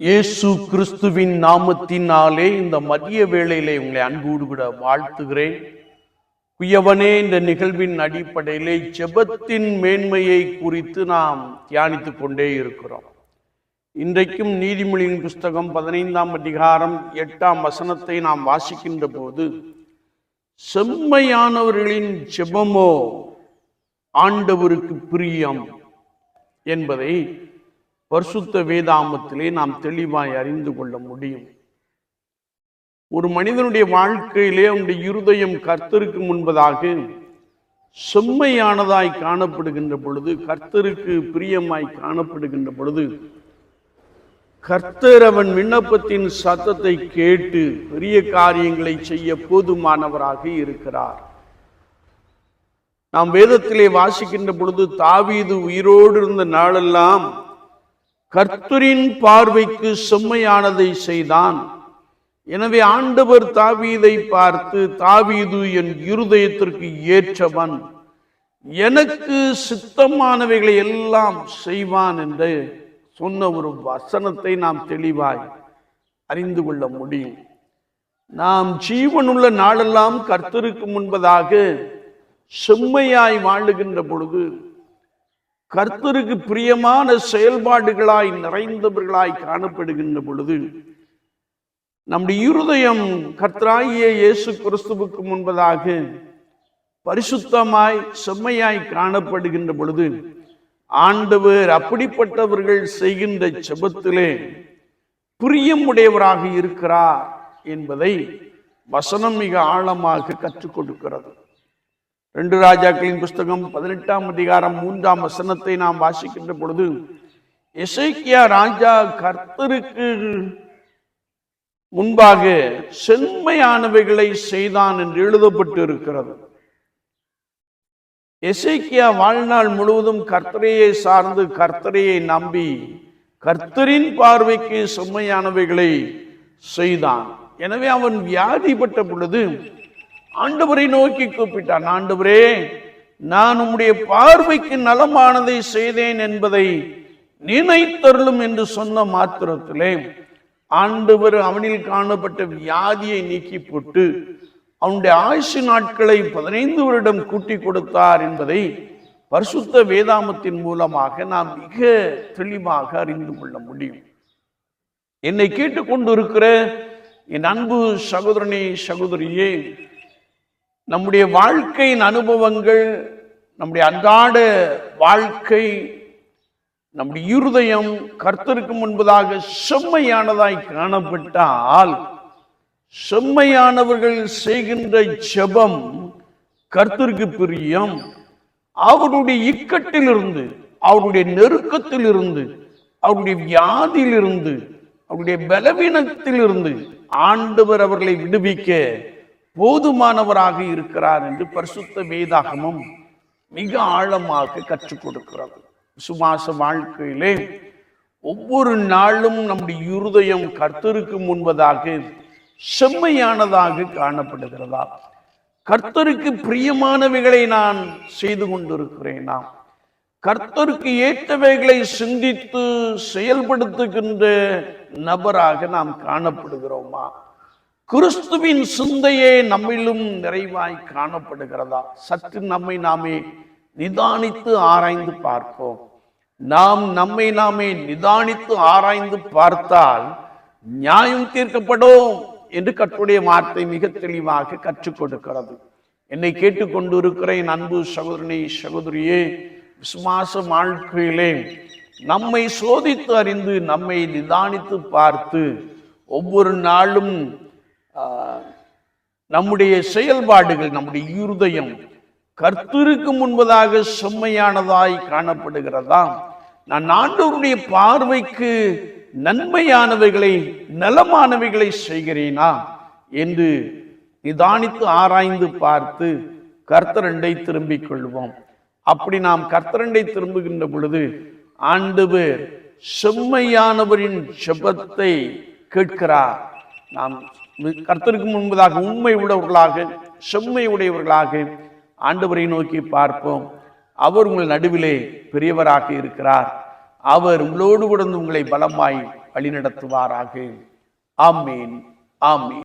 இயேசு கிறிஸ்துவின் நாமத்தினாலே இந்த மதிய வேளையிலே உங்களை அன்போடு கூட வாழ்த்துகிறேன். குயவனே இந்த நிகழ்வின் அடிப்படையிலே ஜெபத்தின் மேன்மையை குறித்து நாம் தியானித்து கொண்டே இருக்கிறோம். இன்றைக்கும் நீதிமொழியின் புஸ்தகம் பதினைந்தாம் அதிகாரம் எட்டாம் வசனத்தை நாம் வாசிக்கின்ற போது செம்மையானவர்களின் ஜெபமோ ஆண்டவருக்கு பிரியம் என்பதை பரிசுத்த வேதாமத்திலே நாம் தெளிவாய் அறிந்து கொள்ள முடியும். ஒரு மனிதனுடைய வாழ்க்கையிலே அவனுடைய இருதயம் கர்த்தருக்கு முன்பதாக செம்மையானதாய் காணப்படுகின்ற பொழுது கர்த்தருக்கு பிரியமாய் காணப்படுகின்ற பொழுது கர்த்தர் அவன் விண்ணப்பத்தின் சத்தத்தை கேட்டு பெரிய காரியங்களை செய்ய போதுமானவராக இருக்கிறார். நாம் வேதத்திலே வாசிக்கின்ற பொழுது தாவீது உயிரோடு இருந்த நாளெல்லாம் கர்த்தரின் பார்வைக்கு செம்மையானதை செய்தான். எனவே ஆண்டவர் தாவீதை பார்த்து தாவீது என் இருதயத்திற்கு ஏற்றவன் எனக்கு சித்தமானவைகளை எல்லாம் செய்வான் என்று சொன்ன ஒரு வசனத்தை நாம் தெளிவாய் அறிந்து கொள்ள முடியும். நாம் ஜீவனுள்ள நாளெல்லாம் கர்த்தருக்கு முன்பதாக செம்மையாய் வாழுகின்ற பொழுது கர்த்தருக்கு பிரியமான செயல்பாடுகளாய் நிறைந்தவர்களாய் காணப்படுகின்ற பொழுது நம்முடைய இருதயம் கர்த்தராகிய இயேசு கிறிஸ்துவுக்கு முன்பதாக பரிசுத்தமாய் செம்மையாய் காணப்படுகின்ற பொழுது ஆண்டவர் அப்படிப்பட்டவர்கள் செய்கின்ற செபத்திலே பிரியமுடையவராக இருக்கிறார் என்பதை வசனம் மிக ஆழமாக கற்றுக் கொடுக்கிறது. ரெண்டு ராஜாக்களின் புஸ்தகம் பதினெட்டாம் அதிகாரம் மூன்றாம் வசனத்தை நாம் வாசிக்கின்ற பொழுது இசைக்கியா ராஜா கர்த்தருக்கு முன்பாக செம்மையானவைகளை செய்தான் என்று எழுதப்பட்டு இருக்கிறது எசைக்கியா வாழ்நாள் முழுவதும் கர்த்தரையை சார்ந்து கர்த்தரையை நம்பி கர்த்தரின் பார்வைக்கு செம்மையானவைகளை செய்தான். எனவே அவன் வியாதிப்பட்ட பொழுது ஆண்டவரை நோக்கி கூப்பிட்டான் ஆண்டவரே நான் உம்முடைய பார்வைக்கு நலமானதை செய்தேன் என்பதை நினைத்தருளும் என்று சொன்ன மாத்திரத்திலே ஆண்டவர் அவனில் காணப்பட்ட வியாதியை நீக்கி போட்டு அவனுடைய ஆயுசு நாட்களை பதினைந்து வருடம் கூட்டி கொடுத்தார் என்பதை பரிசுத்த வேதாமத்தின் மூலமாக நாம் மிக தெளிவாக அறிந்து கொள்ள முடியும். என்னை கேட்டுக்கொண்டு இருக்கிற என் அன்பு சகோதரனே சகோதரியே நம்முடைய வாழ்க்கையின் அனுபவங்கள் நம்முடைய அன்றாட வாழ்க்கை நம்முடைய இருதயம் கர்த்தருக்கு முன்பதாக செம்மையானதாய் காணப்பட்டால் செம்மையானவர்கள் செய்கின்ற ஜெபம் கர்த்தருக்கு பிரியம். அவருடைய இக்கட்டிலிருந்து அவருடைய நெருக்கத்திலிருந்து அவருடைய வியாதியிலிருந்து அவருடைய பலவீனத்திலிருந்து ஆண்டவர் அவர்களை விடுவிக்க போதுமானவராக இருக்கிறார் என்று பரிசுத்த வேதாகமும் மிக ஆழமாக கற்றுக் கொடுக்கிறது. சுமாச வாழ்க்கையிலே ஒவ்வொரு நாளும் நம்முடைய இருதயம் கர்த்தருக்கு முன்பதாக செம்மையானதாக காணப்படுகிறதா? கர்த்தருக்கு பிரியமானவைகளை நான் செய்து கொண்டிருக்கிறேனா? கர்த்தருக்கு ஏற்றவைகளை சிந்தித்து செயல்படுத்துகின்ற நபராக நாம் காணப்படுகிறோமா? கிறிஸ்துவின் சிந்தையே நம்மிலும் நிறைவாய் காணப்படுகிறதா? சற்று நம்மை நாமே நிதானித்து ஆராய்ந்து பார்ப்போம். நாம் நம்மை நாமே நிதானித்து ஆராய்ந்து பார்த்தால் நியாயம் தீர்க்கப்படும் என்று கற்றுடைய வார்த்தை மிக தெளிவாக கற்றுக் கொடுக்கிறது. என்னை கேட்டுக்கொண்டு அன்பு சகோதரனை சகோதரியே விசுவாச வாழ்க்கையிலே நம்மை சோதித்து அறிந்து நம்மை நிதானித்து பார்த்து ஒவ்வொரு நாளும் நம்முடைய செயல்பாடுகள் நம்முடைய இருதயம் கர்த்தருக்கு முன்பதாக செம்மையானதாய் காணப்படுகிறதா? நான் ஆண்டவருடைய பார்வைக்கு நன்மையானவைகளை நலமானவைகளை செய்கிறேனா? என்று நிதானித்து ஆராய்ந்து பார்த்து கர்த்தரண்டை திரும்பிக் கொள்வோம். அப்படி நாம் கர்த்தரண்டை திரும்புகின்ற பொழுது ஆண்டவர் செம்மையானவரின் செபத்தை கேட்கிறார். நாம் கர்த்தருக்கு முன்பதாக உண்மை உள்ளவர்களாக செம்மை உடையவர்களாக ஆண்டவரை நோக்கி பார்ப்போம். அவர் உங்கள் நடுவிலே பெரியவராக இருக்கிறார். அவர் உங்களோடு கூட உங்களை பலமாய் வழிநடத்துவாராக. ஆமீன். ஆமீன்.